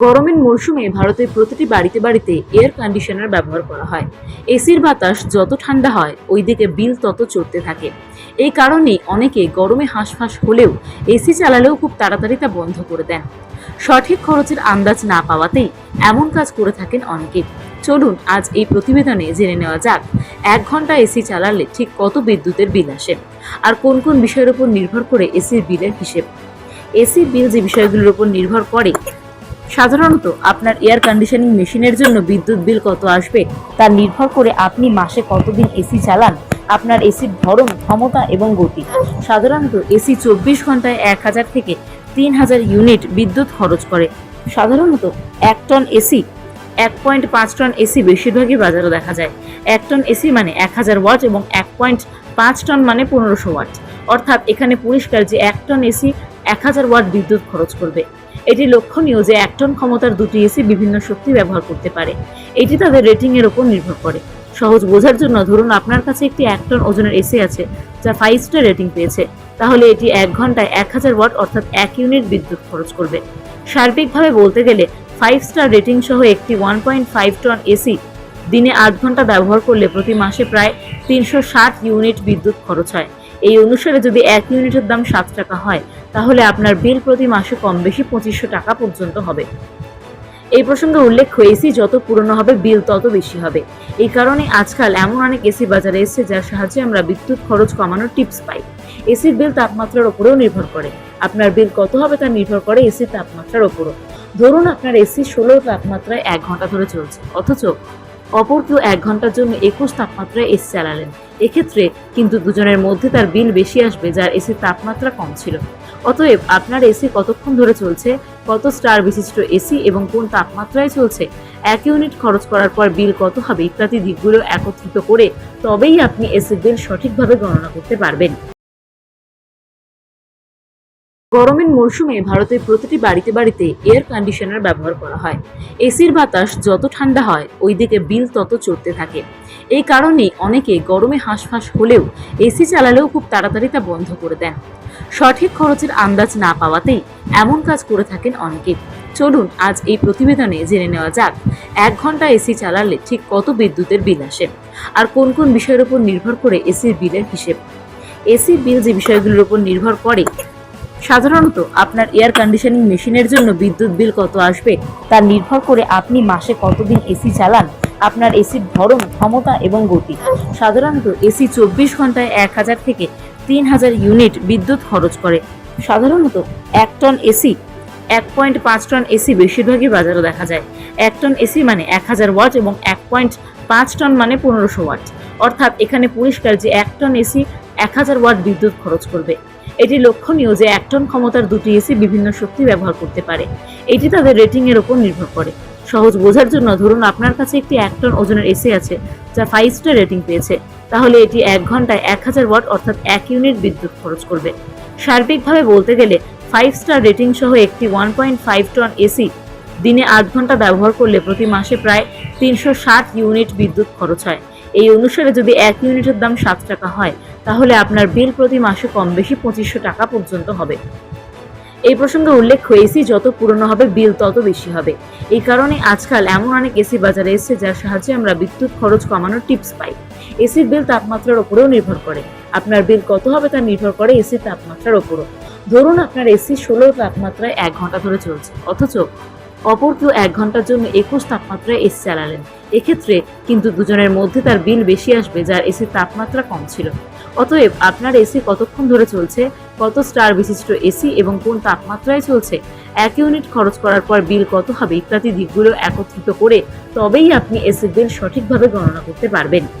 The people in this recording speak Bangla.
গরমের মরশুমে ভারতের প্রতিটি বাড়িতে বাড়িতে এয়ার কন্ডিশনার ব্যবহার করা হয়। এসির বাতাস যত ঠান্ডা হয় ওইদিকে বিল তত চড়তে থাকে। এই কারণেই অনেকে গরমে হাঁসফাঁস হলেও এসি চালালেও খুব তাড়াতাড়ি তা বন্ধ করে দেন। সঠিক খরচের আন্দাজ না পাওয়াতেই এমন কাজ করে থাকেন অনেকে। চলুন আজ এই প্রতিবেদনে জেনে নেওয়া যাক, এক ঘণ্টা এসি চালালে ঠিক কত বিদ্যুতের বিল আসে আর কোন কোন বিষয়ের উপর নির্ভর করে এসির বিলের হিসেব। এসি বিল যে বিষয়গুলোর উপর নির্ভর করে সাধারণত আপনার এয়ার কন্ডিশনিং মেশিনের জন্য বিদ্যুৎ বিল কত আসবে তা নির্ভর করে আপনি মাসে কতদিন এসি চালান, আপনার এসির ধরন, ক্ষমতা এবং গতি। সাধারণত এসি চব্বিশ ঘন্টায় এক হাজার থেকে তিন হাজার ইউনিট বিদ্যুৎ খরচ করে। সাধারণত এক টন এসি এক পয়েন্ট পাঁচ টন এসি বেশিরভাগই বাজারে দেখা যায়। এক টন এসি মানে এক হাজার ওয়াট এবং এক পয়েন্ট পাঁচ টন মানে পনেরোশো ওয়াট অর্থাৎ এখানে পরিষ্কার যে এক টন এসি এক হাজার ওয়াট বিদ্যুৎ খরচ করবে। এটি লক্ষণীয় যে এক টন ক্ষমতার দুটি এসি বিভিন্ন শক্তি ব্যবহার করতে পারে। এটি তাদের রেটিং এর উপর নির্ভর করে। সহজ বোঝার জন্য ধরুন আপনার কাছে একটি এক টন ওজনের এসি আছে, যা ফাইভ স্টার রেটিং পেয়েছে। তাহলে এটি এক ঘন্টায় এক হাজার ওয়াট অর্থাৎ এক ইউনিট বিদ্যুৎ খরচ করবে। সার্বিকভাবে বলতে গেলে ফাইভ স্টার রেটিং সহ একটি one point five ton AC দিনে আট ঘণ্টা ব্যবহার করলে প্রতি মাসে প্রায় তিনশো ষাট ইউনিট বিদ্যুৎ খরচ হয়। এই অনুসারে যদি এক ইউনিটের দাম সাত টাকা হয়, তাহলে আপনার বিল প্রতি মাসে কম বেশি পঁচিশশো টাকা পর্যন্ত হবে। এই প্রসঙ্গে উল্লেখ্য এসি যত পুরনো হবে, বিল তত বেশি হবে। এই কারণে আজকাল এমন অনেক এসি বাজারে এসেছে, যার সাহায্যে আমরা বিদ্যুৎ খরচ কমানোর টিপস পাই। এসির বিল তাপমাত্রার ওপরেও নির্ভর করে। আপনার বিল কত হবে তা নির্ভর করে এসির তাপমাত্রার উপরও ধরুন আপনার এসি ষোলো তাপমাত্রায় এক ঘণ্টা ধরে চলছে, অথচ অপর কেউ এক ঘণ্টার জন্য একুশ তাপমাত্রায় এসি চালালেন। এক্ষেত্রে কিন্তু দুজনের মধ্যে তার বিল বেশি আসবে, যার এসির তাপমাত্রা কম ছিল। অতএব আপনার এসি কতক্ষণ ধরে চলছে, কত স্টার বিশিষ্ট এসি এবং কোন তাপমাত্রায় চলছে, এক ইউনিট খরচ করার পর বিল কত হবে ইত্যাদি দিকগুলো একত্রিত করে তবেই আপনি এসির বিল সঠিকভাবে গণনা করতে পারবেন। গরমের মরশুমে ভারতের প্রতিটি বাড়িতে বাড়িতে এয়ার কন্ডিশনার ব্যবহার করা হয়। এসির বাতাস যত ঠান্ডা হয় ওইদিকে বিল তত চড়তে থাকে। এই কারণে অনেকে গরমে হাঁসফাঁস হলেও এসি চালালেও খুব তাড়াতাড়ি তা বন্ধ করে দেন। সঠিক খরচের আন্দাজ না পাওয়াতেই এমন কাজ করে থাকেন অনেকে। চলুন আজ এই প্রতিবেদনে জেনে নেওয়া যাক, এক ঘণ্টা এসি চালালে ঠিক কত বিদ্যুতের বিল আসে আর কোন কোন বিষয়ের উপর নির্ভর করে এসির বিলের হিসেব। এসির বিল যে বিষয়গুলোর উপর নির্ভর করে সাধারণত আপনার এয়ার কন্ডিশনিং মেশিনের জন্য বিদ্যুৎ বিল কত আসবে তা নির্ভর করে আপনি মাসে কতদিন এসি চালান, আপনার এসির ধরন, ক্ষমতা এবং গতি। সাধারণত এসি চব্বিশ ঘন্টায় এক হাজার থেকে তিন হাজার ইউনিট বিদ্যুৎ খরচ করে। সাধারণত এক টন এসি এক পয়েন্ট পাঁচ টন এসি বেশিরভাগই বাজারে দেখা যায়। এক টন এসি মানে এক হাজার ওয়াট এবং এক পয়েন্ট পাঁচ টন মানে পনেরোশো ওয়াট অর্থাৎ এখানে পরিষ্কার যে এক টন এসি এক হাজার ওয়াট বিদ্যুৎ খরচ করবে। এটি লক্ষণীয় যে এক টন ক্ষমতার দুটি এসি বিভিন্ন শক্তি ব্যবহার করতে পারে। এটি তাদের রেটিং এর উপর নির্ভর করে। সহজ বোঝার জন্য ধরুন আপনার কাছে একটি এক টন ওজনের এসি আছে, যা ফাইভ স্টার রেটিং পেয়েছে। তাহলে এটি এক ঘন্টায় এক হাজার ওয়াট অর্থাৎ এক ইউনিট বিদ্যুৎ খরচ করবে। সার্বিকভাবে বলতে গেলে ফাইভ স্টার রেটিং সহ একটি one point five ton AC দিনে আট ঘণ্টা ব্যবহার করলে প্রতি মাসে প্রায় তিনশো ষাট ইউনিট বিদ্যুৎ খরচ হয়। এই অনুসারে যদি এক ইউনিটের দাম সাত টাকা হয়, তাহলে আপনার বিল প্রতি মাসে কম বেশি পঁচিশশো টাকা পর্যন্ত হবে। এই প্রসঙ্গে উল্লেখ্য এসি যত পুরনো হবে, বিল তত বেশি হবে। এই কারণে আজকাল এমন অনেক এসি বাজারে এসেছে, যার সাহায্যে আমরা বিদ্যুৎ খরচ কমানোর টিপস পাই। এসির বিল তাপমাত্রার উপরেও নির্ভর করে। আপনার বিল কত হবে তা নির্ভর করে এসির তাপমাত্রার উপরও ধরুন আপনার এসি ষোলো তাপমাত্রায় এক ঘণ্টা ধরে চলছে, অথচ অপর কেউ এক ঘণ্টার জন্য একুশ তাপমাত্রায় এসি চালালেন। এক্ষেত্রে কিন্তু দুজনের মধ্যে তার বিল বেশি আসবে, যার এসির তাপমাত্রা কম ছিল। অতএব আপনার এসি কতক্ষণ ধরে চলছে, কত স্টার বিশিষ্ট এসি এবং কোন তাপমাত্রায় চলছে, এক ইউনিট খরচ করার পর বিল কত হবে ইত্যাদি দিকগুলো একত্রিত করে তবেই আপনি এসির বিল সঠিকভাবে গণনা করতে পারবেন।